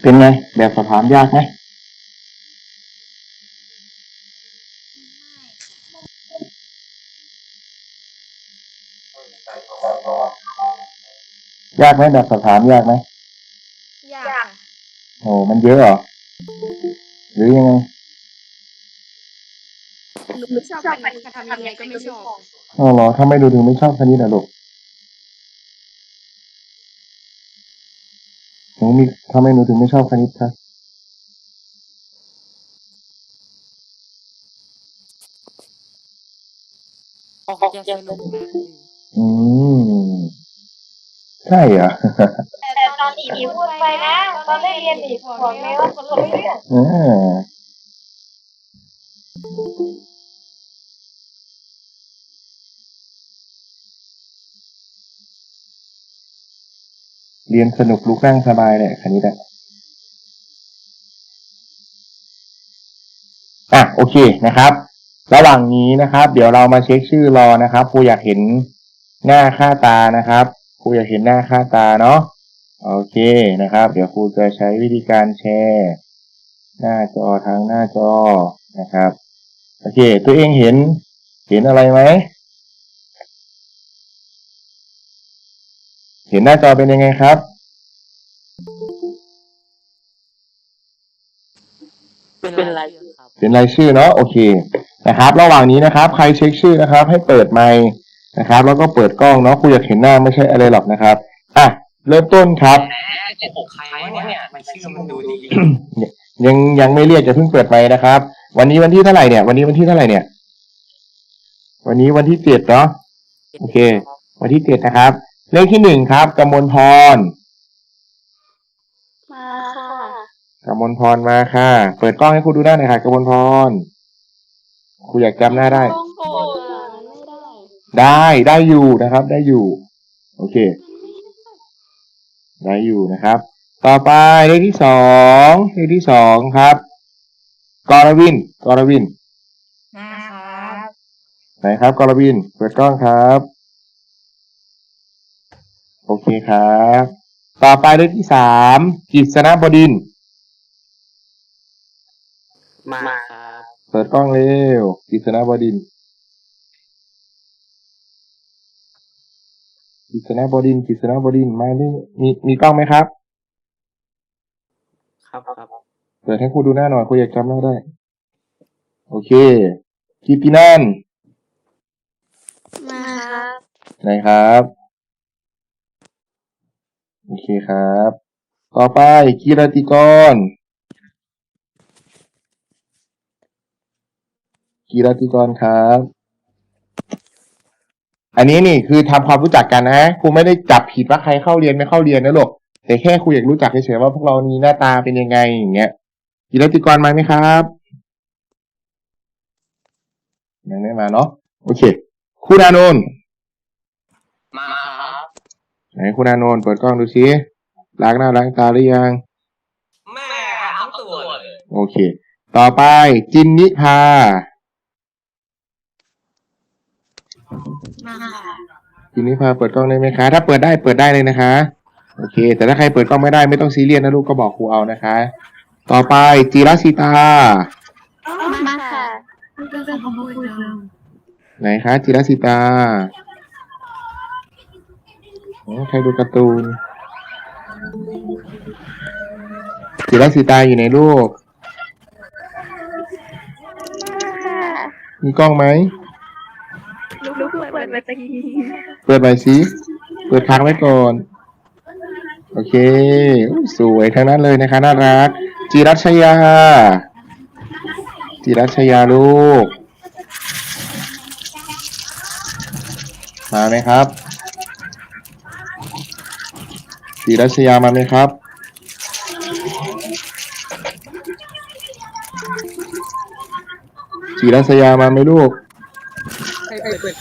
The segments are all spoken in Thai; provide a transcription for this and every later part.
เป็นไง แบบสอบถามยากไหมยากไหมแบบสอบถามยากไหมยากค่ะโอ้มันเยอะเหรอ หรือยังไงหนูไม่ชอบคณิตค่ะทำยังไงก็ไม่ชอบอ๋อเหรอทำไมดูถึงไม่ชอบคณิตอะลูก นูมีทำไมหนูถึงไม่ชอบคณิตคะออกจะสนุกมากเลยอืม ใช่เหรอแต่ตอนอีพีพูดไปนะตอนได้เรียนอีกบอกเลยว่าคนละเรื่องอ่า เรียนสนุกลุกนั่งสบายเลยคณิตอะอะโอเคนะครับ ระหว่างนี้นะครับ เดี๋ยวเรามาเช็คชื่อรอนะครับครูอยากเห็นหน้าค่าตานะครับครูอยากเห็นหน้าค่าตาเนาะโอเคนะครับ เดี๋ยวครูจะใช้วิธีการแชร์ หน้าจอทางหน้าจอนะครับ โอเค ตัวเองเห็นเห็นอะไรไหม ห็นหน้าจอเป็นยังไงครับ เป็นไรครับ เป็นรายชื่อเนาะโอเคนะครับ ระหว่างนี้นะครับ ใครเช็คชื่อนะครับ ให้เปิดไมค์นะครับ แล้วก็เปิดกล้องเนาะครูอยากเห็นหน้าไม่ใช่อะไรหรอกนะครับอะเริ่มต้นครับจะอกใครวะเนี่ยมันชื่อมันดูดียังยังไม่เรียกจะเพิ่งเปิดไมค์นะครับ วันนี้วันที่เท่าไหร่เนี่ย วันนี้วันที่เท่าไหร่เนี่ย วันนี้วันที่เจ็ดเนาะโอเค วันที่เจ็ดนะครับ เลขที่หนึ่งครับกมลพรมาค่ะกมลพรมาค่ะ เปิดกล้องให้ครูดูหน้าหน่อยค่ะกมลพรครูอยากจำหน้าได้ ต้องโกงอะไม่ได้ได้ได้อยู่นะครับ ได้อยู่ โอเค ได้อยู่นะครับ ต่อไปเลขที่สองเลขที่สองครับกรวินกรวินนะครับไหนครับกรวิน เปิดกล้องครับ โอเคครับ ต่อไปเลขที่สามกิษณบดินทร์มาครับเปิดกล้องเร็วกิษณบดินทร์กิษณบดินทร์กิษณบดินทร์มาดิมีมีกล้องไหมครับ ครับครับเปิดให้ครูดูหน้าหน่อยครูอยากจำหน้าได้ โอเคกิตินันท์มาครับไหนครับ โอเคครับ ต่อไปกีรติกรกีรติกรครับ อันนี้นี่คือทำความรู้จักกันนะครูไม่ได้จับผิดว่าใครเข้าเรียนไม่เข้าเรียนนะลูกแต่แค่ครูอยากรู้จักเฉยๆว่าพวกเรามีหน้าตาเป็นยังไงอย่างเงี้ยกีรติกรมาไหมครับยังไม่มาเนาะโอเคครูดานนท์มา ไหนคุณอานนท์เปิดกล้องดูซิล้างหน้าล้างตาหรือยัง แม่ทั้งตัวเลยโอเค ต่อไปจินนิพา มาค่ะจินนิพาเปิดกล้องได้ไหมคะ ถ้าเปิดได้เปิดได้เลยนะคะ โอเค แต่ถ้าใครเปิดกล้องไม่ได้ไม่ต้องซีเรียสนะลูกก็บอกครูเอานะคะ ต่อไปจิรศิตา มาค่ะ ไหนคะจิรศิตาโอ้ ใครดูการ์ตูนจิรศิตาอยู่ในลูกค่ะมีกล้องไหมลูกเปิดเปิดไปตะกี้เปิดใหม่สิเปิดค้างไว้ก่อน โอเคอุ๊ยสวยทั้งนั้นเลยนะคะน่ารักจิรัชยาจิรัชยาลูก มาไหมครับ จิรัชยามาไหมครับจิรัชยามาไหมลูก ใครเปิด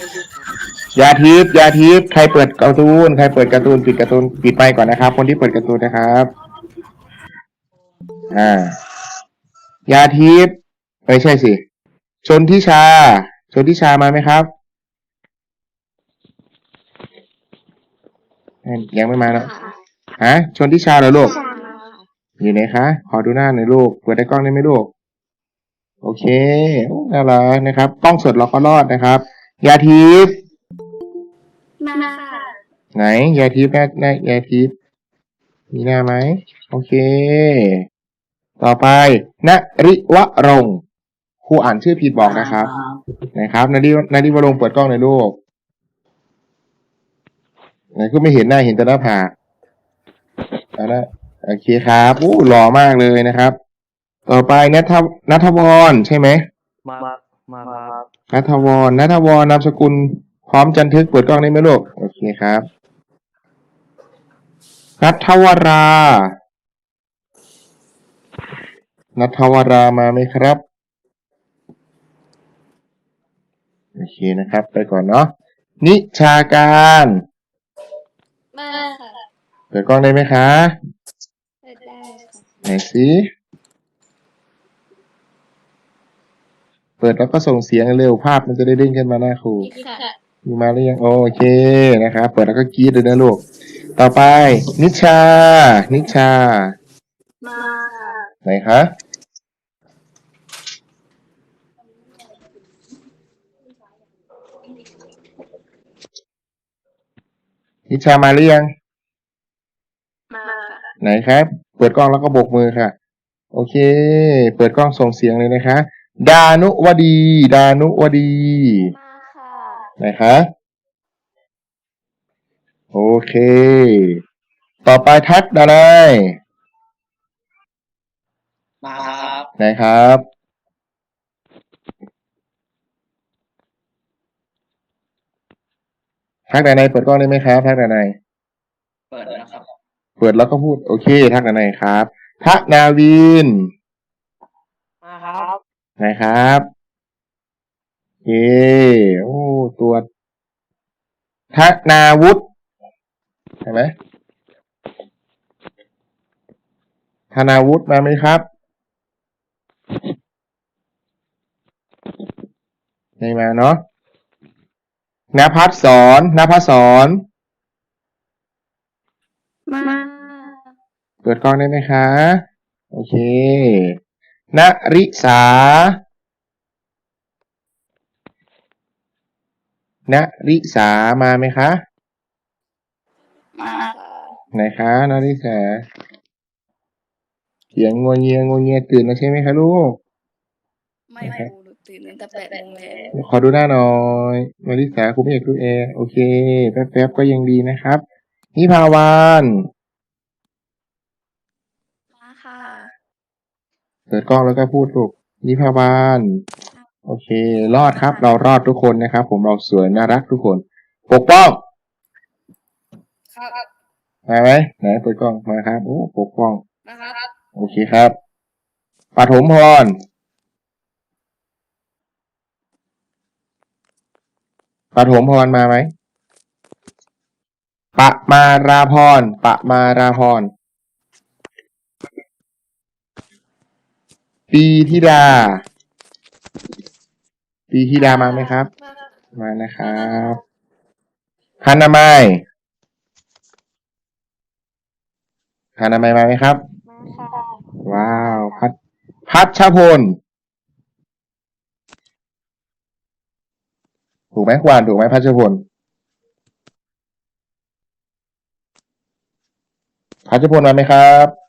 ยาทิพย์ยาทิพย์ใครเปิดการ์ตูน ใครเปิดการ์ตูนปิดการ์ตูนปิดไปก่อนนะครับ คนที่เปิดการ์ตูนนะครับ อ่า ยาทิพย์ไม่ใช่สิ ชนทิชา ชนทิชามาไหมครับยังไม่มาเนอะ ฮะชนทิชาเหรอลูก อยู่ไหนคะ ขอดูหน้าหน่อยลูก เปิดได้กล้องได้ไหมลูก โอเคโอ้น่ารักนะครับ กล้องสดเราก็รอดนะครับ ยาทิพย์มาค่ะไหน ยาทิพย์หน้าหน้ายาทิพย์มีหน้าไหม โอเค ต่อไปณริวรงค์ครูอ่านชื่อผิดบอกนะครับ นะครับนาดินาดิวรงค์เปิดกล้องหน่อยลูกไหนก็ไม่เห็นหน้าเห็นแต่หน้าผาก เอาละโอเคครับอู้หล่อมากเลยนะครับ ต่อไปนัทนัทวรใช่ไหมมามาครับนัทวรนัทวรนามสกุล พร้อมจันทึกเปิดกล้องได้ไหมลูกโอเคครับนัทวรานัทวรามาไหมครับโอเคนะครับ ไปก่อนเนาะนิชาการมาค่ะ เปิดกล้องได้ไหมคะเปิดได้ค่ะไหนสิเปิดแล้วก็ส่งเสียงเร็วภาพมันจะได้เด้งขึ้นมาหน้าครูอีกค่ะมีมาหรือยังโอเคนะครับเปิดแล้วก็กรีดเลยนะลูกต่อไป นิชา นิชา มาไหนคะนิชามาหรือยังมา ไหนครับ เปิดกล้องแล้วก็โบกมือค่ะ โอเค เปิดกล้องส่งเสียงเลยนะคะ ดานุวดี ดานุวดีมาค่ะไหนคะโอเค ต่อไปทักดาไนายมาครับไหนครับ ทักดาไนายเปิดกล้องได้ไหมครับ ทักดาไนายเปิดแล้วครับเปิดแล้วก็พูด โอเค ทักดาไนายครับทักนาวินมาครับไหนครับโอเคโอ้ตัวทักนาวุฒิใช่ไหมธนาวุฒิมาไหมครับไม่มาเนาะนภัสสอนนภัสสอนมา เปิดกล้องได้ไหมคะ โอเคณริสาณริสามาไหมคะ มาค่ะไหนคะณริสาเสียงงัวเงียงัวเงียตื่นแล้วใช่ไหมคะลูก ไม่ครูหนูตื่นตั้งแต่แปดโมงแล้วขอดูหน้าหน่อยณริสาคุณไม่อยากดูแอร์โอเค แป๊บๆก็ยังดีนะครับนิพาวาน มาค่ะ เปิดกล้องแล้วก็พูดลูกนิพาวานโอเค รอดครับ เรารอดทุกคนนะครับ ผมเราสวยน่ารักทุกคน ปกป้องครับมาไหมไหนเปิดกล้องมาครับโอ้ปกป้องนะครับโอเคครับปฐมพรปฐมพรมาไหมปะมาราพรปะมาราพร ปีธิดา ปีธิดามาไหมครับ มานะครับพันนามัยพันนามัยมาไหมครับมาค่ะว้าว พัดพัชพล ถูกไหมควานถูกไหมพัชพล พัชพลมาไหมครับ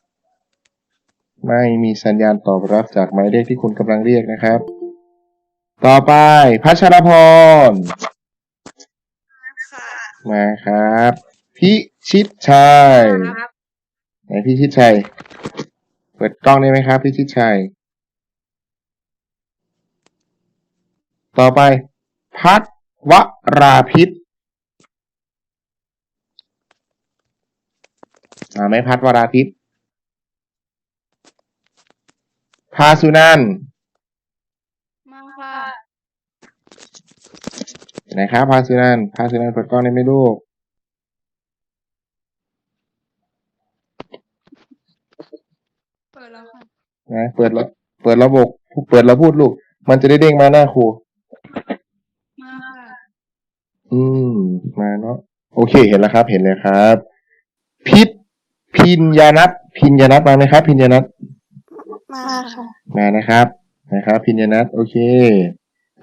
ไม่มีสัญญาณตอบรับจากหมายเลขที่คุณกำลังเรียกนะครับ ต่อไปพัชรพรค่ะมาครับ พิชิตชัยครับไหนพิชิตชัย เปิดกล้องได้ไหมครับ พิชิตชัย ต่อไป พัทวราพิษอ่าไม่พัทวราพิษ พาสุนันท์มาค่ะ ไหนครับพาสุนันท์พาสุนันท์เปิดกล้องได้ไหมลูก เปิดแล้วค่ะ นะเปิดแล้วเปิดระบบเปิดแล้วพูดลูก มันจะได้เด้งมาหน้าครู มาค่ะ อืม มาเนาะโอเค เห็นแล้วครับ เห็นเลยครับ พิษพินยานัทพินยานัทมาไหมครับ พินยานัท มาค่ะมานะครับนะครับ พินยานัทโอเค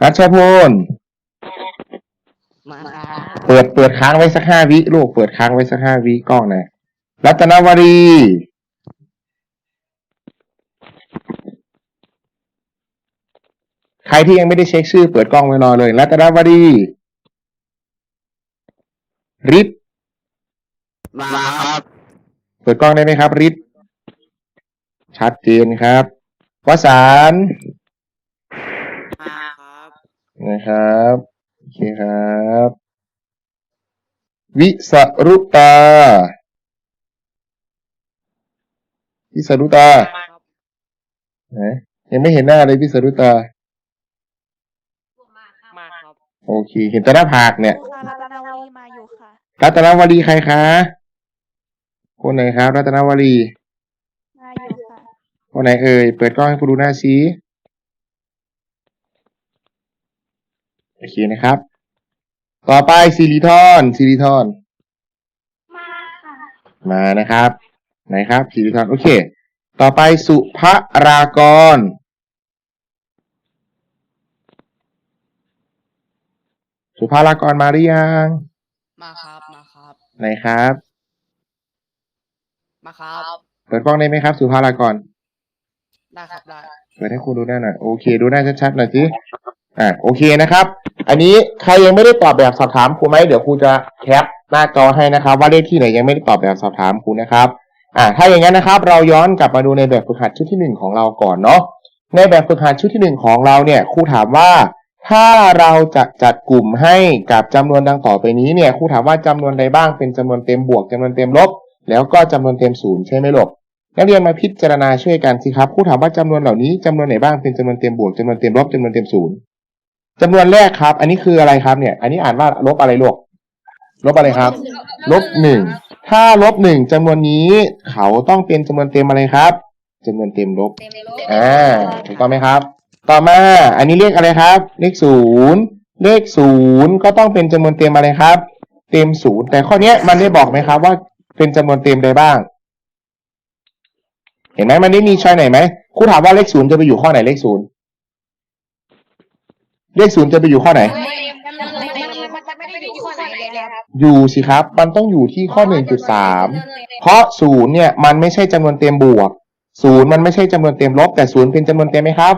รัชพลมาครับเปิดเปิดค้างไว้สักห้าวิลูกเปิดค้างไว้สักห้าวิกล้องหนะรัตนวรี ใครที่ยังไม่ได้เช็คชื่อ เปิดกล้องไว้รอเลย รัตนวรีริศมาครับ เปิดกล้องได้ไหมครับริศ ชัดเจนครับวสานมาครับนะครับโอเคครับ วิสรุตา วิสรุตาไหนยังไม่เห็นหน้าเลยวิสรุตา มาครับโอเค เห็นแต่หน้าผากเนี่ย ค่ะรัตนวลีมาอยู่ค่ะ รัตนวลีใครคะ คนไหนครับ รัตนวลีมาอยู่ค่ะ คนไหนเอ่ย เปิดกล้องให้ผู้ดูหน้าชี้โอเคนะครับ ต่อไปซิลิทอนซิลิทอน มาค่ะ มานะครับ ไหนครับซิลิทอน โอเค ต่อไปสุภรากร สุภารากรมาหรือยัง มาครับ มาครับ ไหนครับ มาครับ เปิดกล้องได้ไหมครับ สุภารากร ได้ครับได้เปิดให้ครูดูหน้าหน่อยโอเค ดูหน้าชัดๆหน่อยสิอ่าโอเคนะครับ อันนี้ใครยังไม่ได้ตอบแบบสอบถามครูไหมเดี๋ยวครูจะแคปหน้าจอให้นะครับ ว่าเลขที่ไหนยังไม่ได้ตอบแบบสอบถามครูนะครับ อ่า ถ้าอย่างนั้นนะครับ เราย้อนกลับมาดูในแบบฝึกหัดชุดที่หนึ่งของเราก่อนเนาะในแบบฝึกหัดชุดที่หนึ่งของเราเนี่ยครูถามว่าถ้าเราจะจัดกลุ่มให้กับจำนวนดังต่อไปนี้เนี่ยครูถามว่าจำนวนใดบ้างเป็นจำนวนเต็มบวกจำนวนเต็มลบ แล้วก็จำนวนเต็มศูนย์ใช่ไหมลูก นักเรียนมาพิจารณาช่วยกันสิครับครูถามว่าจำนวนเหล่านี้จำนวนไหนบ้างเป็นจำนวนเต็มบวกจำนวนเต็มลบจำนวนเต็มศูนย์จำนวนแรกครับ อันนี้คืออะไรครับเนี่ย อันนี้อ่านว่าลบอะไรลูกลบอะไรครับ ลบหนึ่งถ้าลบหนึ่งจำนวนนี้เขาต้องเป็นจำนวนเต็มอะไรครับจำนวนเต็มลบอ่าถูกต้องไหมครับ ต่อมา อันนี้เลขอะไรครับ เลขศูนย์เลขศูนย์ก็ต้องเป็นจำนวนเต็มอะไรครับ เต็มศูนย์แต่ข้อเนี้ยมันได้บอกไหมครับว่าเป็นจำนวนเต็มใดบ้าง เห็นไหมมันได้มีช้อยไหนไหมครูถามว่าเลขศูนย์จะไปอยู่ข้อไหนเลขศูนย์เลขศูนย์จะไปอยู่ข้อไหนมันจะไม่ได้อยู่ข้อไหนเลยครับอยู่สิครับ มันต้องอยู่ที่ข้อหนึ่งจุดสามเพราะศูนย์เนี่ยมันไม่ใช่จำนวนเต็มบวกศูนย์มันไม่ใช่จำนวนเต็มลบ แต่ศูนย์เป็นจำนวนเต็มไหมครับ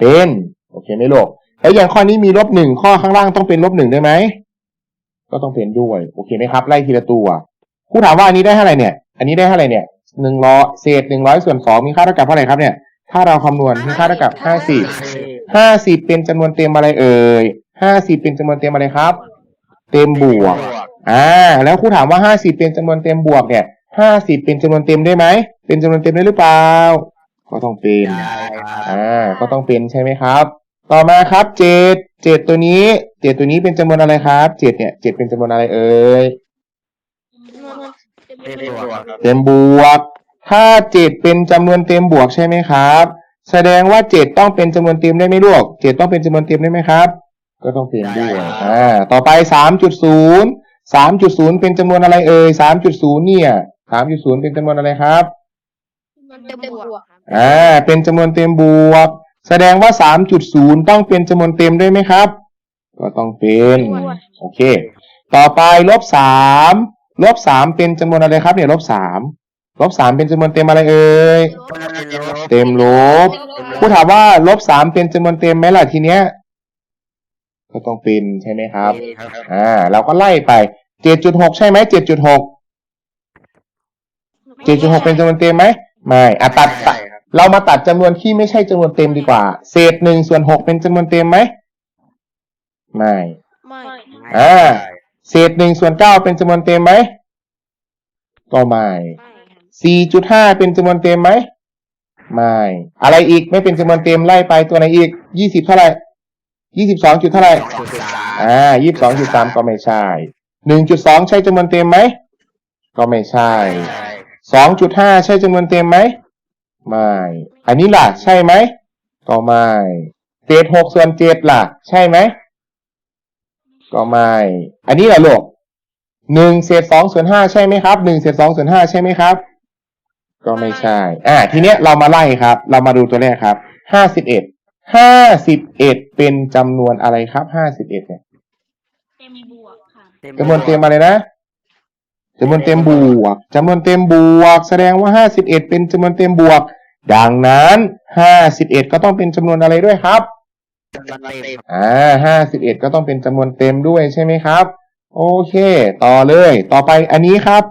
เป็นโอเคไหมลูกแล้วอย่างข้อนี้มีลบหนึ่งข้อข้างล่างต้องเป็นลบหนึ่งได้ไหมก็ต้องเป็นด้วย โอเคไหมครับ ไล่ทีละตัวครูถามว่าอันนี้ได้เท่าไหร่เนี่ย อันนี้ได้เท่าไหร่เนี่ย หนึ่งร้อยเศษหนึ่งร้อยส่วนสองมีค่าเท่ากับเท่าไหร่ครับเนี่ย ถ้าเราคำนวณมีค่าเท่ากับห้าสิบห้าสิบเป็นจำนวนเต็มอะไรเอ่ยห้าสิบเป็นจำนวนเต็มอะไรครับ เต็มบวกอ่าแล้วครูถามว่าห้าสิบเป็นจำนวนเต็มบวกเนี่ยห้าสิบเป็นจำนวนเต็มได้ไหมเป็นจำนวนเต็มได้หรือเปล่า ก็ต้องเป็นอ่าก็ต้องเป็นใช่ไหมครับ ต่อมาครับเจ็ดเจ็ดตัวนี้เจ็ดตัวนี้เป็นจำนวนอะไรครับเจ็ดเนี่ยเจ็ดเป็นจำนวนอะไรเอ่ย เต็มบวกครับเต็มบวก ถ้าเจ็ดเป็นจำนวนเต็มบวกใช่ไหมครับ แสดงว่าเจ็ดต้องเป็นจำนวนเต็มได้ไหมลูกเจ็ดต้องเป็นจำนวนเต็มได้ไหมครับ ก็ต้องเป็นด้วยอ่าต่อไปสามจุดศูนย์สามจุดศูนย์เป็นจำนวนอะไรเอ่ยสามจุดศูนย์เนี่ยสามจุดศูนย์เป็นจำนวนอะไรครับเต็มบวกอ่าเป็นจำนวนเต็มบวก แสดงว่าสามจุดศูนย์ต้องเป็นจำนวนเต็มด้วยไหมครับ ก็ต้องเป็น โอเค ต่อไปลบสาม ลบสามเป็นจำนวนอะไรครับเนี่ยลบสามลบสามเป็นจำนวนเต็มอะไรเอ่ยเต็มลบผู้ถามว่าลบสามเป็นจำนวนเต็มไหมล่ะทีเนี้ยก็ต้องเป็นใช่ไหมครับอ่าเราก็ไล่ไปเจ็ดจุดหกใช่ไหมเจ็ดจุดหกเจ็ดจุดหกเป็นจำนวนเต็มไหมไม่อะตัดตัดเรามาตัดจำนวนที่ไม่ใช่จำนวนเต็มดีกว่า เศษหนึ่งส่วนหกเป็นจำนวนเต็มไหมไม่ไม่อ่า เศษหนึ่งส่วนเก้าเป็นจำนวนเต็มไหมก็ไม่สี่จุดห้าเป็นจำนวนเต็มไหมไม่อะไรอีกไม่เป็นจำนวนเต็มไล่ไปตัวไหนอีกยี่สิบเท่าไหร่ยี่สิบสองจุดเท่าไหร่จุดสามอ่ายี่สิบสองจุดสามก็ไม่ใช่หนึ่งจุดสองใช่จำนวนเต็มไหมก็ไม่ใช่สองจุดห้าใช่จำนวนเต็มไหมไม่ อันนี้ล่ะ ใช่ไหมก็ไม่เศษหกส่วนเจ็ดล่ะ ใช่ไหมก็ไม่ อันนี้ล่ะลูกหนึ่งเศษสองส่วนห้าใช่ไหมครับหนึ่งเศษสองส่วนห้าใช่ไหมครับ ก็ไม่ใช่ อ่า ทีเนี้ยเรามาไล่ครับ เรามาดูตัวแรกครับห้าสิบเอ็ดห้าสิบเอ็ดเป็นจำนวนอะไรครับห้าสิบเอ็ดเนี่ยเต็มบวกค่ะจำนวนเต็มอะไรนะจำนวนเต็มบวกจำนวนเต็มบวก แสดงว่าห้าสิบเอ็ดเป็นจำนวนเต็มบวก ดังนั้นห้าสิบเอ็ดก็ต้องเป็นจำนวนอะไรด้วยครับ จำนวนเต็มอ่าห้าสิบเอ็ดก็ต้องเป็นจำนวนเต็มด้วยใช่ไหมครับ โอเค ต่อเลย ต่อไปอันนี้ครับ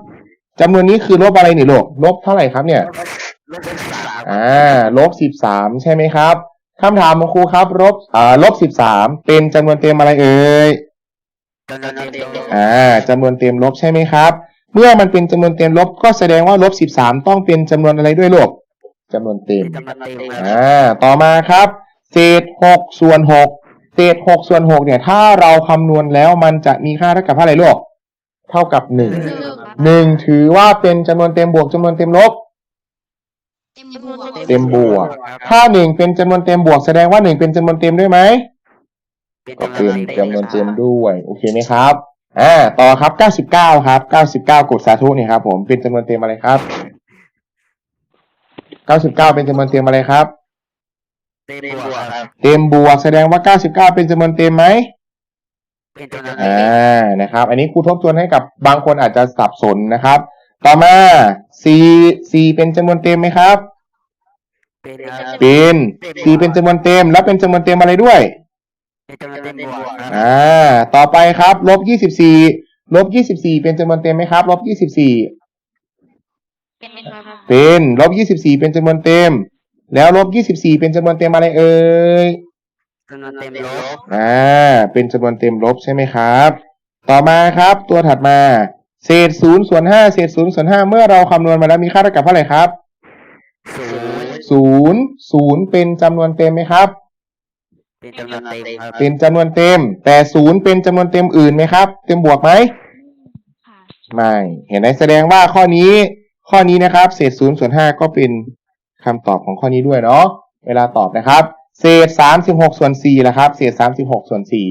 จำนวนนี้คือลบอะไรนี่ลูกลบเท่าไหร่ครับเนี่ยลบเป็นสามอ่าลบสิบสามใช่ไหมครับคำถามของครูครับลบอ่าลบสิบสามเป็นจำนวนเต็มอะไรเอ่ยจำนวนเต็มอ่าจำนวนเต็มลบใช่ไหมครับ เมื่อมันเป็นจำนวนเต็มลบก็แสดงว่าลบสิบสามต้องเป็นจำนวนอะไรด้วยลูกจำนวนเต็มจำนวนเต็มอ่าต่อมาครับ เศษหกส่วนหกเศษหกส่วนหกเนี่ย ถ้าเราคำนวณแล้วมันจะมีค่าเท่ากับเท่าไหร่ลูกเท่ากับหนึ่งหนึ่งถือว่าเป็นจำนวนเต็มบวกจำนวนเต็มลบเต็มบวกเต็มบวก ถ้าหนึ่งเป็นจำนวนเต็มบวกแสดงว่าหนึ่งเป็นจำนวนเต็มด้วยไหมก็เป็นจำนวนเต็มด้วยโอเคไหมครับอ่าต่อครับเก้าสิบเก้าครับเก้าสิบเก้ากดสาธุเนี่ยครับ ผมเป็นจำนวนเต็มอะไรครับเก้าสิบเก้าเป็นจำนวนเต็มอะไรครับ เต็มบวกครับ เต็มบวกแสดงว่าเก้าสิบเก้าเป็นจำนวนเต็มไหมเป็นจำนวนเต็อ่านะครับ อันนี้ครูทบทวนให้กับบางคนอาจจะสับสนนะครับ ต่อมา c c เป็นจำนวนเต็มไหมครับ เป็นครับเป็น c เป็นจำนวนเต็ม แล้วเป็นจำนวนเต็มอะไรด้วยเป็นจำนวนเต็มบวกครับอ่าต่อไปครับลบยี่สิบสี่ลบยี่สิบสี่เป็นจำนวนเต็มไหมครับลบยี่สิบสี่เป็นไหมครับเป็นลบยี่สิบสี่เป็นจำนวนเต็ม แล้วลบยี่สิบสี่เป็นจำนวนเต็มอะไรเอ่ยจำนวนเต็มลบอ่าเป็นจำนวนเต็มลบใช่ไหมครับ ต่อมาครับ ตัวถัดมา เศษศูนย์ส่วนห้าเศษศูนย์ส่วนห้าเมื่อเราคำนวณมาแล้วมีค่าเท่ากับเท่าไหร่ครับศูนย์ศูนย์ศูนย์เป็นจำนวนเต็มไหมครับ เป็นจำนวนเต็มครับเป็นจำนวนเต็ม แต่ศูนย์เป็นจำนวนเต็มอื่นไหมครับ เต็มบวกไหมค่ะไม่เห็นไหมแสดงว่าข้อนี้ ข้อนี้นะครับ เศษศูนย์ส่วนห้าก็เป็น คำตอบของข้อนี้ด้วยเนาะเวลาตอบนะครับ เศษสามสิบหกส่วนสี่ละครับ เศษสามสิบหกส่วนสี่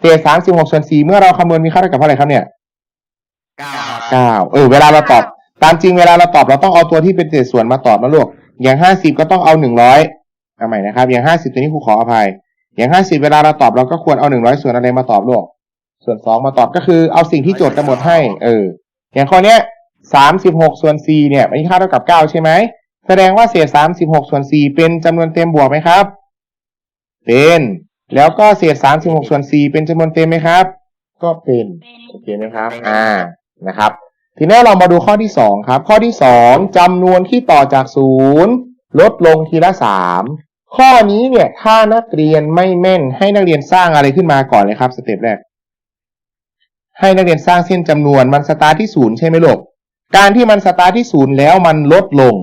เศษสามสิบหกส่วนสี่เมื่อเราคำนวณมีค่าเท่ากับเท่าไหร่ครับเนี่ยเก้าครับเก้าเออเวลาเราตอบ ตามจริงเวลาเราตอบเราต้องเอาตัวที่เป็นเศษส่วนมาตอบนะลูกอย่างห้าสิบก็ต้องเอาหนึ่งร้อยเอาใหม่นะครับ อย่างห้าสิบตัวนี้ครูขออภัย อย่างห้าสิบเวลาเราตอบเราก็ควรเอาหนึ่งร้อยส่วนอะไรมาตอบลูกส่วนสองมาตอบก็คือเอาสิ่งที่โจทย์กำหนดให้ เออ อย่างข้อเนี้ยสามสิบหกส่วนสี่เนี่ยมันค่าเท่ากับเก้าใช่ไหม แสดงว่าเศษสามสิบหกส่วนสี่เป็นจำนวนเต็มบวกไหมครับ เป็น แล้วก็เศษสามสิบหกส่วนสี่เป็นจำนวนเต็มไหมครับ ก็เป็นเป็นโอเคไหมครับ อ่านะครับ ทีนี้เรามาดูข้อที่สองครับ ข้อที่สองจำนวนที่ต่อจากศูนย์ลดลงทีละสามข้อนี้เนี่ยถ้านักเรียนไม่แม่นให้นักเรียนสร้างอะไรขึ้นมาก่อนเลยครับสเต็ปแรกให้นักเรียนสร้างเส้นจำนวนมันสตาร์ทที่ศูนย์ใช่ไหมลูกการที่มันสตาร์ทที่ศูนย์แล้วมันลดลง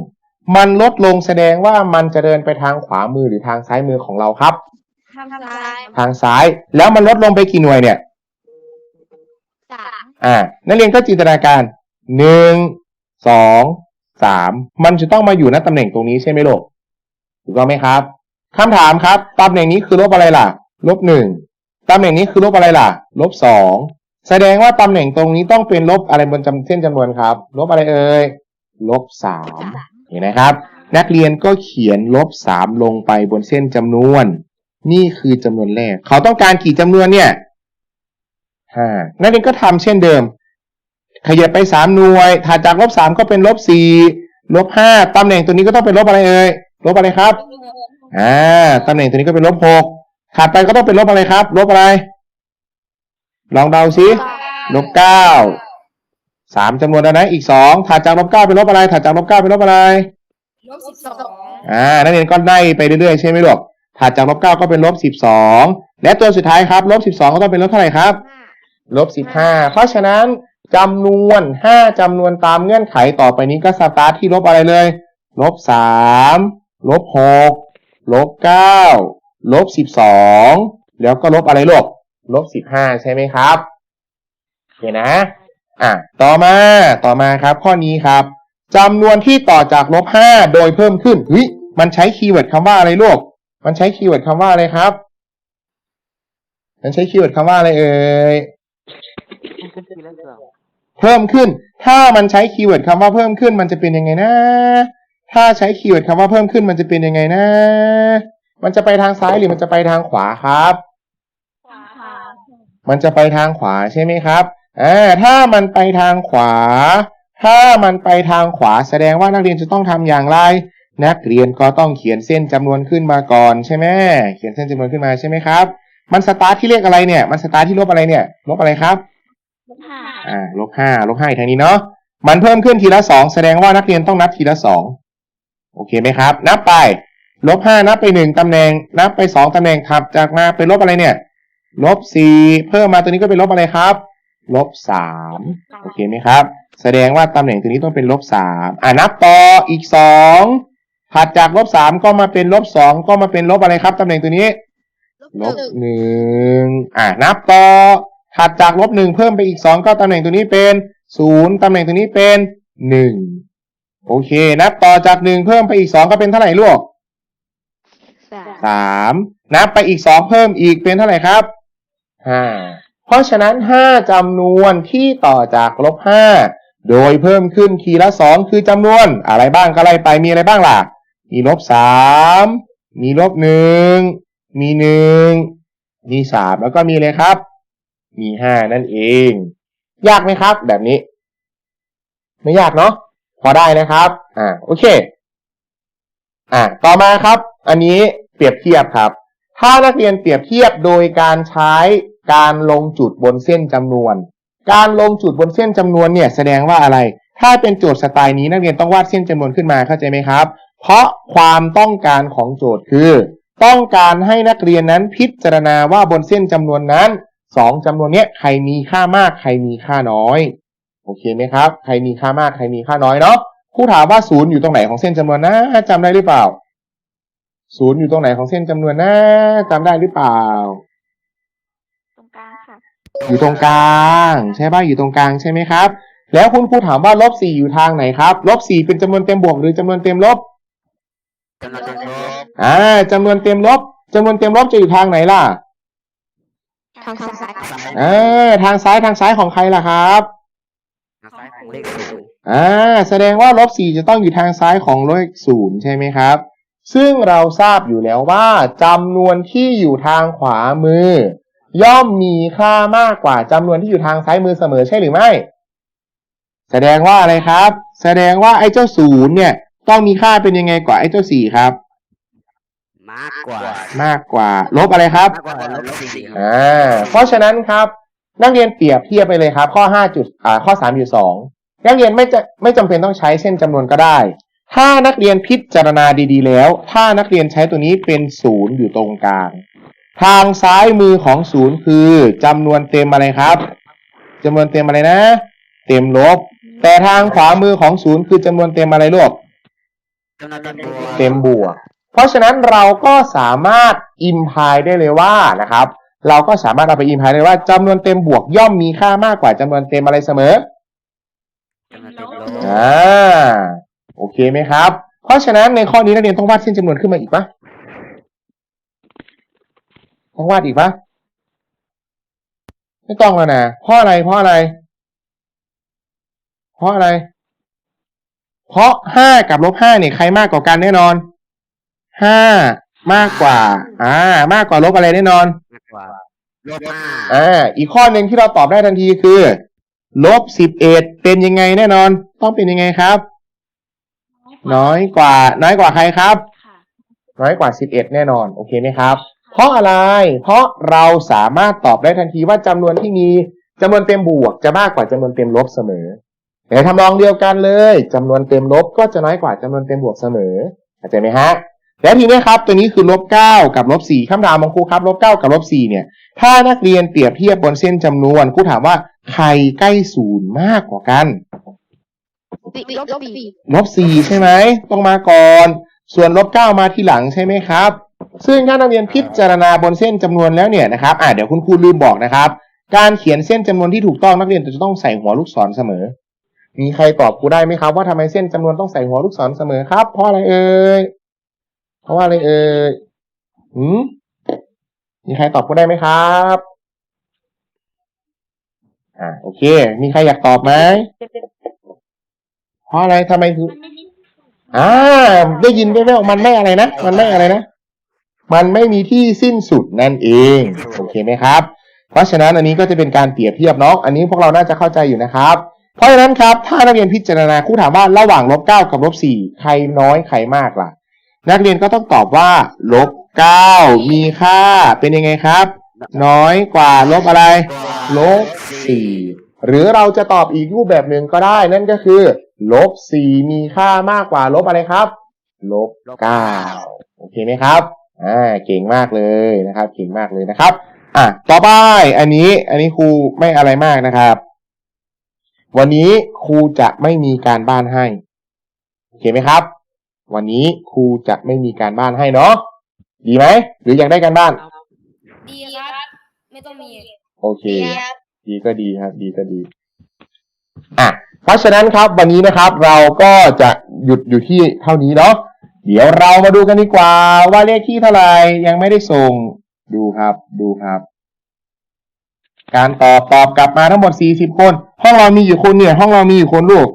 มันลดลงแสดงว่ามันจะเดินไปทางขวามือหรือทางซ้ายมือของเราครับทำซ้ายทางซ้ายแล้วมันลดลงไปกี่หน่วยเนี่ย สามอ่า นักเรียนก็จินตนาการหนึ่งสองสามมันจะต้องมาอยู่ณตำแหน่งตรงนี้ใช่ไหมลูกถูกต้องไหมครับคำถามครับตำแหน่งนี้คือลบอะไรล่ะ ลบหนึ่งตำแหน่งนี้คือลบอะไรล่ะ ลบสองแสดงว่าตำแหน่งตรงนี้ต้องเป็นลบอะไรบนจำเส้นจำนวนครับ ลบอะไรเอ่ยลบสาม เห็นไหมครับ นักเรียนก็เขียนลบสามลงไปบนเส้นจำนวน นี่คือจำนวนแรก เขาต้องการกี่จำนวนเนี่ยห้านักเรียนก็ทำเช่นเดิม ขยับไปสามหน่วยถัดจากลบสามก็เป็นลบสี่ลบห้าตำแหน่งตัวนี้ก็ต้องเป็นลบอะไรเอ่ยลบอะไรครับอ่าตำแหน่งตัวนี้ก็เป็นลบหกถัดไปก็ต้องเป็นลบอะไรครับ ลบอะไร ลองเดาสิลบเก้า สามจำนวนแล้วนะอีกสองถัดจากลบเก้าเป็นลบอะไรถัดจากลบเก้าเป็นลบอะไรลบสิบสองอ่านักเรียนก็ไล่ไปเรื่อยๆใช่ไหมลูกถัดจากลบเก้าก็เป็นลบสิบสองและตัวสุดท้ายครับลบสิบสองก็ต้องเป็นลบเท่าไหร่ครับลบสิบห้าเพราะฉะนั้นจำนวนห้าจำนวนตามเงื่อนไขต่อไปนี้ก็สตาร์ทที่ลบอะไรเลยลบสามลบหกลบเก้าลบสิบสองแล้วก็ลบอะไรลูกลบสิบห้าใช่ไหมครับโอเคนะ อะต่อมาต่อมาครับ ข้อนี้ครับจำนวนที่ต่อจากลบห้าโดยเพิ่มขึ้นเฮ้ยมันใช้คีย์เวิร์ดคำว่าอะไรลูกมันใช้คีย์เวิร์ดคำว่าอะไรครับ มันใช้คีย์เวิร์ดคำว่าอะไรเอ่ยเพิ่มขึ้น ถ้ามันใช้คีย์เวิร์ดคำว่าเพิ่มขึ้น มันจะเป็นยังไงนะ ถ้าใช้คีย์เวิร์ดคำว่าเพิ่มขึ้น มันจะเป็นยังไงนะ มันจะไปทางซ้ายหรือมันจะไปทางขวาครับขวามันจะไปทางขวาใช่ไหมครับ อ่าถ้ามันไปทางขวา ถ้ามันไปทางขวาแสดงว่านักเรียนจะต้องทำอย่างไร นักเรียนก็ต้องเขียนเส้นจำนวนขึ้นมาก่อนใช่ไหมเขียนเส้นจำนวนขึ้นมาใช่ไหมครับ มันสตาร์ทที่เลขอะไรเนี่ย มันสตาร์ทที่ลบอะไรเนี่ย ลบอะไรครับห้าอ่า ลบห้าลบห้าอีกทางนี้เนาะ มันเพิ่มขึ้นทีละสองแสดงว่านักเรียนต้องนับทีละสองโอเคไหมครับ นับไป ลบห้านับไปหนึ่งตำแหน่ง นับไปสองตำแหน่งถัดจากมาเป็นลบอะไรเนี่ย ลบสี่เพิ่มมาตัวนี้ก็เป็นลบอะไรครับ ลบสามโอเคไหมครับ แสดงว่าตำแหน่งตัวนี้ต้องเป็นลบสามอ่านับต่ออีกสองถัดจากลบสามก็มาเป็นลบสองก็มาเป็นลบอะไรครับตำแหน่งตัวนี้ลบหนึ่งอ่านับต่อถัดจากลบหนึ่งเพิ่มไปอีกสองก็ตำแหน่งตัวนี้เป็นศูนย์ตำแหน่งตัวนี้เป็นหนึ่งโอเค นับต่อจากหนึ่งเพิ่มไปอีกสองก็เป็นเท่าไหร่ลูกสามสามนับไปอีกสองเพิ่มอีกเป็นเท่าไหร่ครับห้า เพราะฉะนั้นห้าจำนวนที่ต่อจากลบห้าโดยเพิ่มขึ้นทีละสองคือจำนวน อะไรบ้างก็ไล่ไปมีอะไรบ้างล่ะ มีลบสามมีลบหนึ่งมีหนึ่งมีสามแล้วก็มีเลยครับ มีห้านั่นเอง ยากไหมครับ แบบนี้ ไม่ยากเนาะพอได้นะครับ อ่า โอเค อ่า ต่อมาครับ อันนี้เปรียบเทียบครับ ถ้านักเรียนเปรียบเทียบโดยการใช้ การลงจุดบนเส้นจำนวน การลงจุดบนเส้นจำนวนเนี่ยแสดงว่าอะไร ถ้าเป็นโจทย์สไตล์นี้นักเรียนต้องวาดเส้นจำนวนขึ้นมาเข้าใจไหมครับ เพราะความต้องการของโจทย์คือ ต้องการให้นักเรียนนั้นพิจารณาว่าบนเส้นจำนวนนั้นสองจำนวนเนี้ยใครมีค่ามาก ใครมีค่าน้อย โอเคไหมครับ ใครมีค่ามากใครมีค่าน้อยเนาะครูถามว่าศูนย์อยู่ตรงไหนของเส้นจำนวนนะจำได้หรือเปล่าศูนย์อยู่ตรงไหนของเส้นจำนวนนะจำได้หรือเปล่า อยู่ตรงกลางใช่ป่ะอยู่ตรงกลางใช่ไหมครับ แล้วคุณครูถามว่าลบสี่อยู่ทางไหนครับลบสี่เป็นจำนวนเต็มบวกหรือจำนวนเต็มลบจำนวนเต็มลบอ่าจำนวนเต็มลบจำนวนเต็มลบจะอยู่ทางไหนล่ะ ทางซ้ายซ้ายอ่าทางซ้ายทางซ้ายของใครล่ะครับทางซ้ายของเลขศูนย์อ่าแสดงว่าลบสี่จะต้องอยู่ทางซ้ายของเลขศูนย์ใช่ไหมครับ ซึ่งเราทราบอยู่แล้วว่าจำนวนที่อยู่ทางขวามือ ย่อมมีค่ามากกว่าจำนวนที่อยู่ทางซ้ายมือเสมอใช่หรือไม่ แสดงว่าอะไรครับ แสดงว่าไอ้เจ้าศูนย์เนี่ย ต้องมีค่าเป็นยังไงกว่าไอ้เจ้าสี่ครับ มากกว่ามากกว่า ลบอะไรครับมากกว่าลบสี่ครับอ่าเพราะฉะนั้นครับ นักเรียนเปรียบเทียบไปเลยครับ ข้อห้าจุดอ่าข้อสามจุดสองนักเรียนไม่จะไม่จำเป็นต้องใช้เส้นจำนวนก็ได้ ถ้านักเรียนพิจารณาดีๆ แล้ว ถ้านักเรียนใช้ตัวนี้เป็นศูนย์อยู่ตรงกลาง ทางซ้ายมือของศูนย์คือจำนวนเต็มอะไรครับจำนวนเต็มอะไรนะ เต็มลบ แต่ทางขวามือของศูนย์คือจำนวนเต็มอะไรลูกจำนวนเต็มบวกเต็มบวก เพราะฉะนั้นเราก็สามารถอิมพายได้เลยว่านะครับ เราก็สามารถเอาไปอิมพายได้ว่าจำนวนเต็มบวกย่อมมีค่ามากกว่าจำนวนเต็มอะไรเสมอจำนวนเต็มลบอ่าโอเคไหมครับ เพราะฉะนั้นในข้อนี้นักเรียนต้องวาดเส้นจำนวนขึ้นมาอีกปะ ต้องวาดอีกปะไม่ต้องแล้วนะเพราะอะไรเพราะอะไร เพราะอะไร เพราะห้ากับลบห้าเนี่ยใครมากกว่ากันแน่นอนห้ามากกว่า อ่า มากกว่าลบอะไรแน่นอนมากกว่าลบห้าอ่าอีกข้อหนึ่งที่เราตอบได้ทันทีคือลบสิบเอ็ดเป็นยังไงแน่นอน ต้องเป็นยังไงครับ น้อยกว่า น้อยกว่าใครครับค่ะน้อยกว่าสิบเอ็ดแน่นอน โอเคไหมครับ เพราะอะไร เพราะเราสามารถตอบได้ทันทีว่าจำนวนที่มีจำนวนเต็มบวกจะมากกว่าจำนวนเต็มลบเสมอในทำนองเดียวกันเลยจำนวนเต็มลบก็จะน้อยกว่าจำนวนเต็มบวกเสมอเข้าใจไหมฮะแล้วทีนี้ครับ ตัวนี้คือลบเก้ากับลบสี่คำถามของครูครับลบเก้ากับลบสี่เนี่ย ถ้านักเรียนเปรียบเทียบบนเส้นจำนวนครูถามว่าใครใกล้ศูนย์มากกว่ากันลบสี่ลบสี่ใช่ไหมต้องมาก่อน ส่วนลบเก้ามาทีหลังใช่ไหมครับ ซึ่งถ้านักเรียนพิจารณาบนเส้นจำนวนแล้วเนี่ยนะครับอ่าเดี๋ยวคุณครูลืมบอกนะครับ การเขียนเส้นจำนวนที่ถูกต้องนักเรียนจะต้องใส่หัวลูกศรเสมอ มีใครตอบครูได้ไหมครับว่าทำไมเส้นจำนวนต้องใส่หัวลูกศรเสมอครับ เพราะอะไรเอ่ยเพราะว่าอะไรเอ่ยหืมมีใครตอบครูได้ไหมครับอ่าโอเค มีใครอยากตอบไหมเพราะอะไรทำไมถึงอ่าได้ยินแว่วๆมันไม่อะไรนะมันไม่อะไรนะ มันไม่มีที่สิ้นสุดนั่นเองโอเคไหมครับ เพราะฉะนั้นอันนี้ก็จะเป็นการเปรียบเทียบเนาะอันนี้พวกเราน่าจะเข้าใจอยู่นะครับ เพราะฉะนั้นครับถ้านักเรียนพิจารณาครู่ถามว่าระหว่างลบเก้ากับลบสี่ใครน้อยใครมากล่ะ นักเรียนก็ต้องตอบว่าลบเก้ามีค่าเป็นยังไงครับ น้อยกว่าลบอะไรลบสี่หรือเราจะตอบอีกรูปแบบหนึ่งก็ได้ นั่นก็คือลบสี่มีค่ามากกว่าลบอะไรครับลบเก้าโอเคไหมครับ อ่าเก่งมากเลยนะครับ เก่งมากเลยนะครับ อะต่อไปอันนี้อันนี้ครูไม่อะไรมากนะครับ วันนี้ครูจะไม่มีการบ้านให้โอเคไหมครับ วันนี้ครูจะไม่มีการบ้านให้เนาะดีไหมหรืออยากได้การบ้าน ดีครับ ไม่ต้องมี โอเค ดีก็ดีครับ ดีก็ดีอะเพราะฉะนั้นครับวันนี้นะครับเราก็จะหยุดอยู่ที่เท่านี้เนาะ เดี๋ยวเรามาดูกันดีกว่า ว่าเลขที่เท่าไหร่ยังไม่ได้ส่ง ดูครับดูครับ การตอบตอบกลับมาทั้งหมด 40 คน ห้องเรามีอยู่คนเนี่ย ห้องเรามีอยู่คนลูก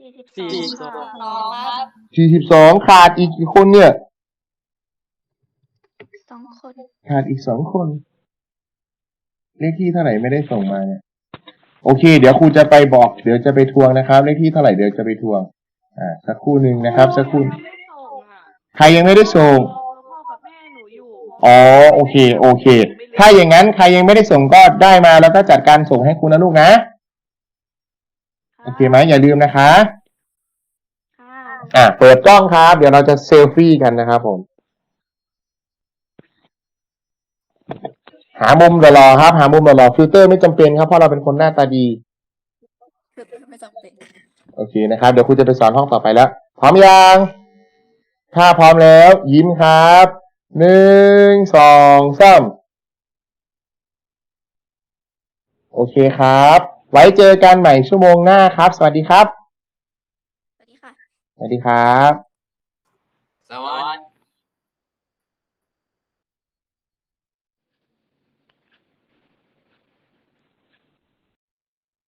สี่สิบสี่สิบสองรอครับ42 ขาดอีกกี่คนเนี่ย สองคนขาดอีกสองคน เลขที่เท่าไหร่ไม่ได้ส่งมาเนี่ยโอเค เดี๋ยวครูจะไปบอก เดี๋ยวจะไปทวงนะครับ เลขที่เท่าไหร่เดี๋ยวจะไปทวง อ่าสักครู่หนึ่งนะครับ สักครู่ไม่ได้ส่งอะใครยังไม่ได้ส่ง พ่อกับแม่หนูอยู่อ๋อ โอเค โอเค ถ้าอย่างนั้นใครยังไม่ได้ส่งก็ได้มาแล้วก็จัดการส่งให้คุณนะลูกนะ โอเคไหมอย่าลืมนะคะ ค่ะอ่า เปิดกล้องครับ เดี๋ยวเราจะเซลฟี่กันนะครับผม หามุมหล่อๆครับ หามุมหล่อๆฟิลเตอร์ไม่จำเป็นครับ เพราะเราเป็นคนหน้าตาดีไม่จำเป็น โอเคนะครับ เดี๋ยวครูจะไปสอนห้องต่อไปแล้ว พร้อมยังถ้าพร้อมแล้ว ยิ้มครับหนึ่งสองสามโอเคครับ ไว้เจอกันใหม่ชั่วโมงหน้าครับ สวัสดีครับ สวัสดีค่ะ สวัสดีครับ